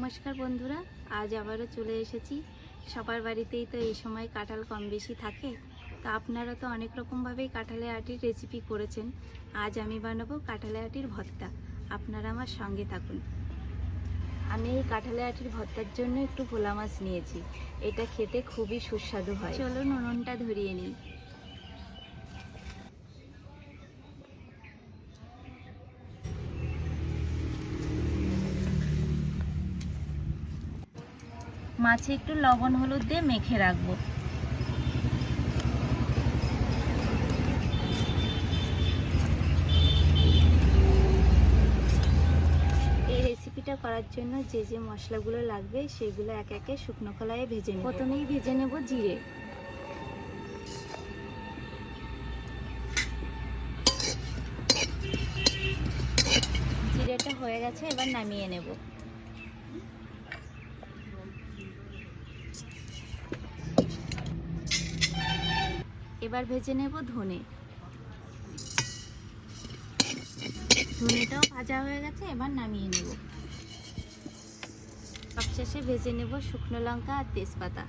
নমস্কার বন্ধুরা, আজ আবারও চলে এসেছি। সবার বাড়িতেই তো এই সময় কাঁঠাল কম বেশি থাকে। তো আপনারা তো অনেক রকমভাবেই কাঁঠালে আটির রেসিপি করেছেন। আজ আমি বানাবো কাঁঠালে আটির ভর্তা। আপনারা আমার সঙ্গে থাকুন। আমি এই কাঁঠালে আটির ভর্তার জন্য একটু ভোলা মাছ নিয়েছি। এটা খেতে খুবই সুস্বাদু হয়। চলুন উনুনটা ধরিয়ে নিই। মাছে একটু লবণ হলুদ দিয়ে মেখে রাখব। এই রেসিপিটা করার জন্য যে যে মশলাগুলো লাগবে সেগুলো এক একে শুকনো কলায় ভেজে নেব। প্রথমেই ভেজে নেব জিরে। জিরেটা হয়ে গেছে এবার নামিয়ে নেব। এবার ভেজে নেব ধনে। ধনেটাও ভাজা হয়ে গেছে, এবার নামিয়ে নেব। সবশেষে ভেজে নেব শুকনো লঙ্কা আর তেজপাতা।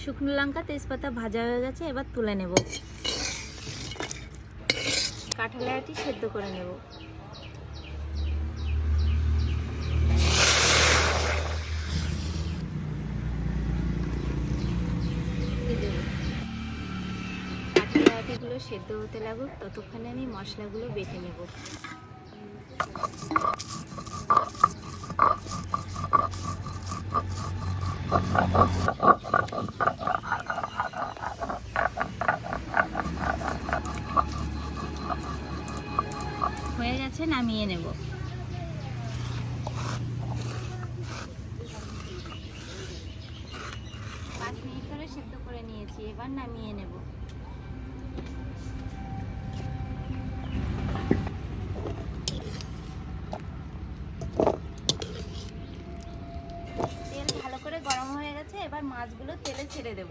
শুকনো লঙ্কা, তেজপাতা ভাজা হয়ে গেছে, এবার তুলে নেব। কাঁঠালে আটি সেদ্ধ করে নেব দিয়ে দেবো আটিগুলো সেদ্ধ হতে লাগুক, ততক্ষণে আমি মশলাগুলো বেটে নেব। হয়ে গেছে, নামিয়ে নেব। পাঁচ মিনিট ধরে সেদ্ধ করে নিয়েছি, এবার নামিয়ে নেব। গেছে এবার মাছগুলো তেলে ছেড়ে দেব।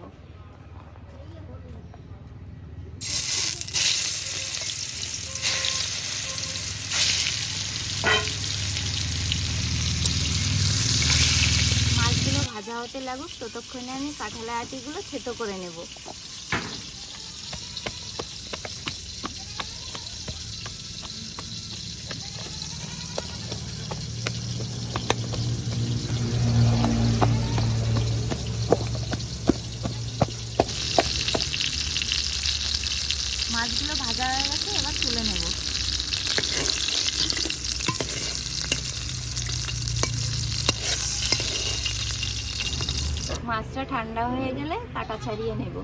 মাছগুলো ভাজা হতে লাগুক, ততক্ষণে আমি কাঁঠালা আটিগুলো থেতো করে নেব মাছগুলো ভাজা হয়ে গেছে এবার তুলে নেব। মাছটা ঠান্ডা হয়ে গেলে কাটা ছাড়িয়ে নেব।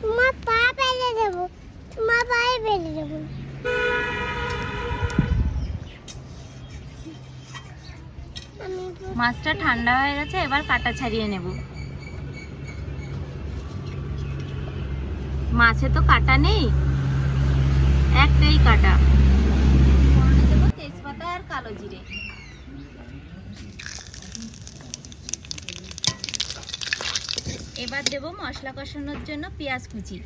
তোমার পা ফেলে দেবো তোমার পায়ে ফেলে দেবো। মাছটা ঠান্ডা হয়ে গেছে এবার কাটা ছাড়িয়ে নেব। মাছে তো কাটা নেই। একটাই কাটা। দেবো তেজপাতা আর কালো জিরে। এবার দেব মশলা কষানোর জন্য পেঁয়াজ কুচি।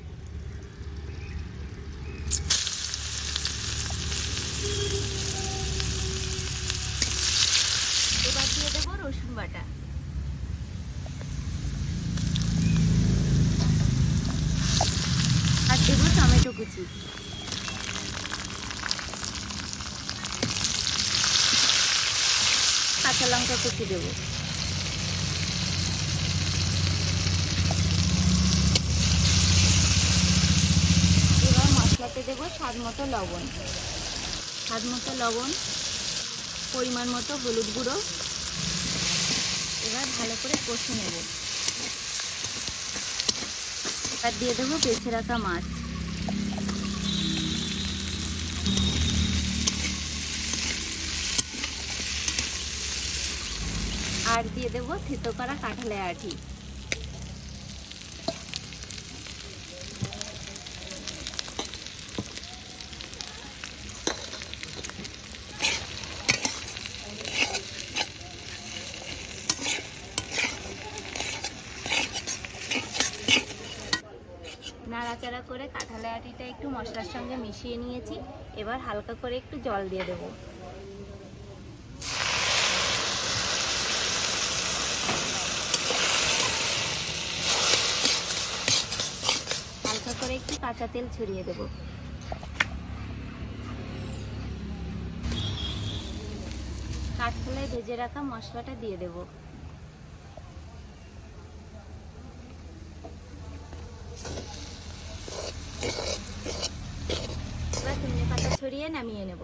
এবার দিয়ে দেবো রসুন বাটা আর দেবো কাঁচা লঙ্কা কুচি দেবো। এবার মশলাতে দেবো স্বাদ মতো লবণ। স্বাদ মতো লবণ, পরিমাণ মতো হলুদ গুঁড়ো। এবার ভালো করে কষে নেব। এবার দিয়ে দেবো বেছে রাখা মাছ। আর দিয়ে দেবো থেতো করা কাঁঠালে আঠি নাড়াচাড়া করে কাঁঠালে আটিটা একটু মশলার সঙ্গে মিশিয়ে নিয়েছি। এবার হালকা করে একটু জল দিয়ে দেবো হালকা করে একটু কাঁচা তেল ছড়িয়ে দেব। কাঠখোলায় ভেজে রাখা মশলাটা দিয়ে দেব। এবার ধনে পাতা ছড়িয়ে নামিয়ে নেব।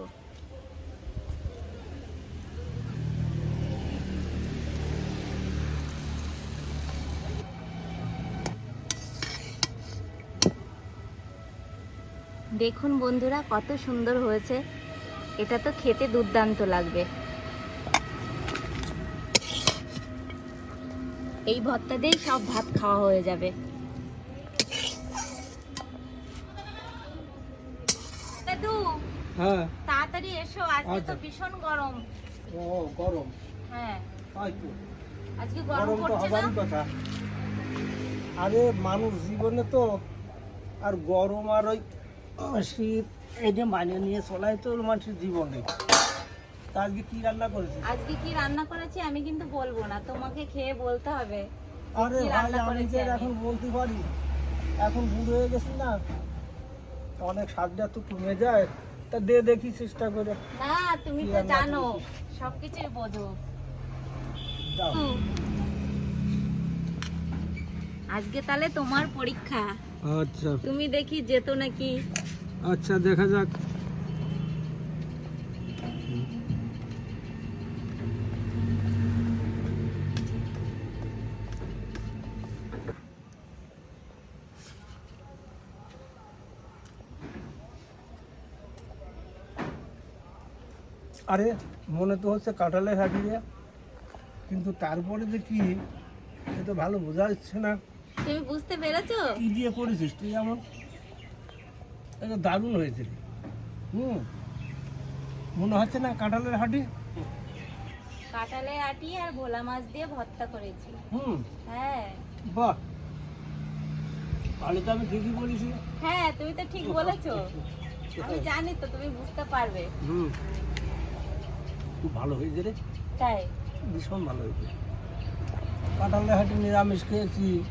দেখুন বন্ধুরা কত সুন্দর হয়েছে। এটা তো খেতে দুর্দান্ত লাগবে। এই ভর্তা দিয়েই সব ভাত খাওয়া হয়ে যাবে। দাদু হ্যাঁ। তাড়াতাড়ি এসো আজকে তো আচ্ছা। ভীষণ গরম। ও গরম। হ্যাঁ। আজকে গরম পড়ছে না? কথা। আরে মানুষ জীবনে তো আর গরম আর ওই শীত এই যে মানিয়ে নিয়ে চলাই তো মানুষের জীবনে আজকে কি রান্না করেছিস আজকে কি রান্না করেছি আমি কিন্তু বলব না তোমাকে খেয়ে বলতে হবে। আরে ভাই আমি যে এখন বলতে পারি এখন বুড়ো হয়ে গেছি না? অনেক স্বাদটা তো কমে যায় তা দে দেখি চেষ্টা করে। না তুমি তো জানো সবকিছুই বোঝো। আজকে তাহলে তোমার পরীক্ষা। আচ্ছা। তুমি দেখি যেত নাকি। আচ্ছা দেখা যাক। আরে মনে তো হচ্ছে কাঁঠালের হাঁটিয়ে কিন্তু তারপরে যে কি সে তো ভালো বোঝা যাচ্ছে না। তুমি বুঝতে পেরেছ? কি দিয়ে করেছিস তুই এমন এটা দারুণ হয়েছে। হুম। মনে হচ্ছে না কাঁঠালের হাঁটি? কাঁঠালে আটি আর ভোলা মাছ দিয়ে ভর্তা করেছি। হুম। হ্যাঁ। বাহ। তাহলে তো আমি ঠিকই বলেছি। হ্যাঁ তুমি তো ঠিক বলেছ। আমি জানি তো তুমি বুঝতে পারবে। হুম। খুব ভালো হয়েছে রে। তাই? ভীষণ ভালো হয়েছে। কাঁঠালের হাঁটি নিরামিষ খেয়েছি।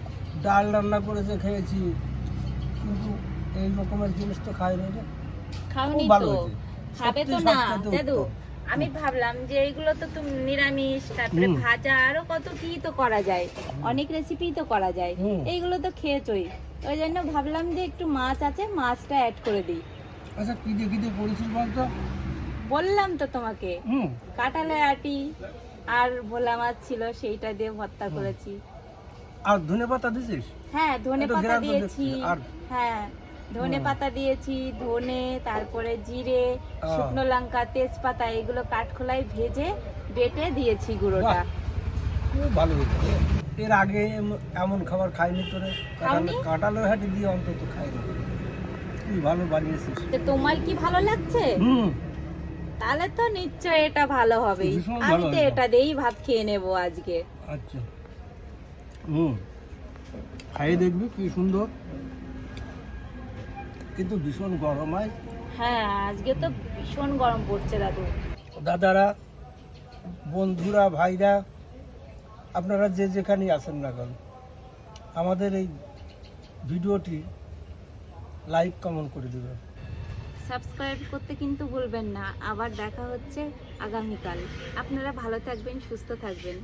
ডাল রান্না করেছে খেয়েছি। কিন্তু এই রকমের জিনিস তো খাই নি খাওনি তো। খাবে তো না। দাদু আমি ভাবলাম যে এইগুলো তো তুমি নিরামিষ তারপরে ভাজা আরও কত কি তো করা যায়। অনেক রেসিপি তো করা যায়। এইগুলো তো খেয়েছই। ওই জন্য ভাবলাম যে একটু মাছ আছে মাছটা অ্যাড করে দিই। আচ্ছা কি দিয়ে কি দিয়ে করেছিস বলতো? বললাম তো তোমাকে। কাঁঠালে আটি আর ভোলা মাছ ছিল সেইটা দিয়ে ভর্তা করেছি। আর ধনে পাতা দিছিস? হ্যাঁ ধনে পাতা দিয়েছি। আর- হ্যাঁ ধনে পাতা দিয়েছি ধনে তারপরে জিরে শুকনো লঙ্কা তেজপাতা এগুলো কাঠখোলায় ভেজে বেটে দিয়েছি গুঁড়োটা। খুব ভালো হয়েছে এর আগে এমন খাবার খাইনি তোরে। কাঁঠালের হাঁটি দিয়ে অন্তত খাইনি। তুই ভালো বানিয়েছিস। তোমার কি ভালো লাগছে? হুম। তাহলে তো নিশ্চয় এটা ভালো হবেই। আমি তো এটা দিয়েই ভাত খেয়ে নেব আজকে। আচ্ছা। হুম। খাইয়ে দেখবি কি সুন্দর। কিন্তু ভীষণ গরম হয় হ্যাঁ আজকে তো ভীষণ গরম পড়ছে দাদু। দাদারা বন্ধুরা ভাইরা আপনারা যে যেখানেই আছেন না কেন আমাদের এই ভিডিওটি লাইক কমেন্ট করে দেবেন। সাবস্ক্রাইব করতে কিন্তু ভুলবেন না। আবার দেখা হচ্ছে আগামীকাল। আপনারা ভালো থাকবেন সুস্থ থাকবেন।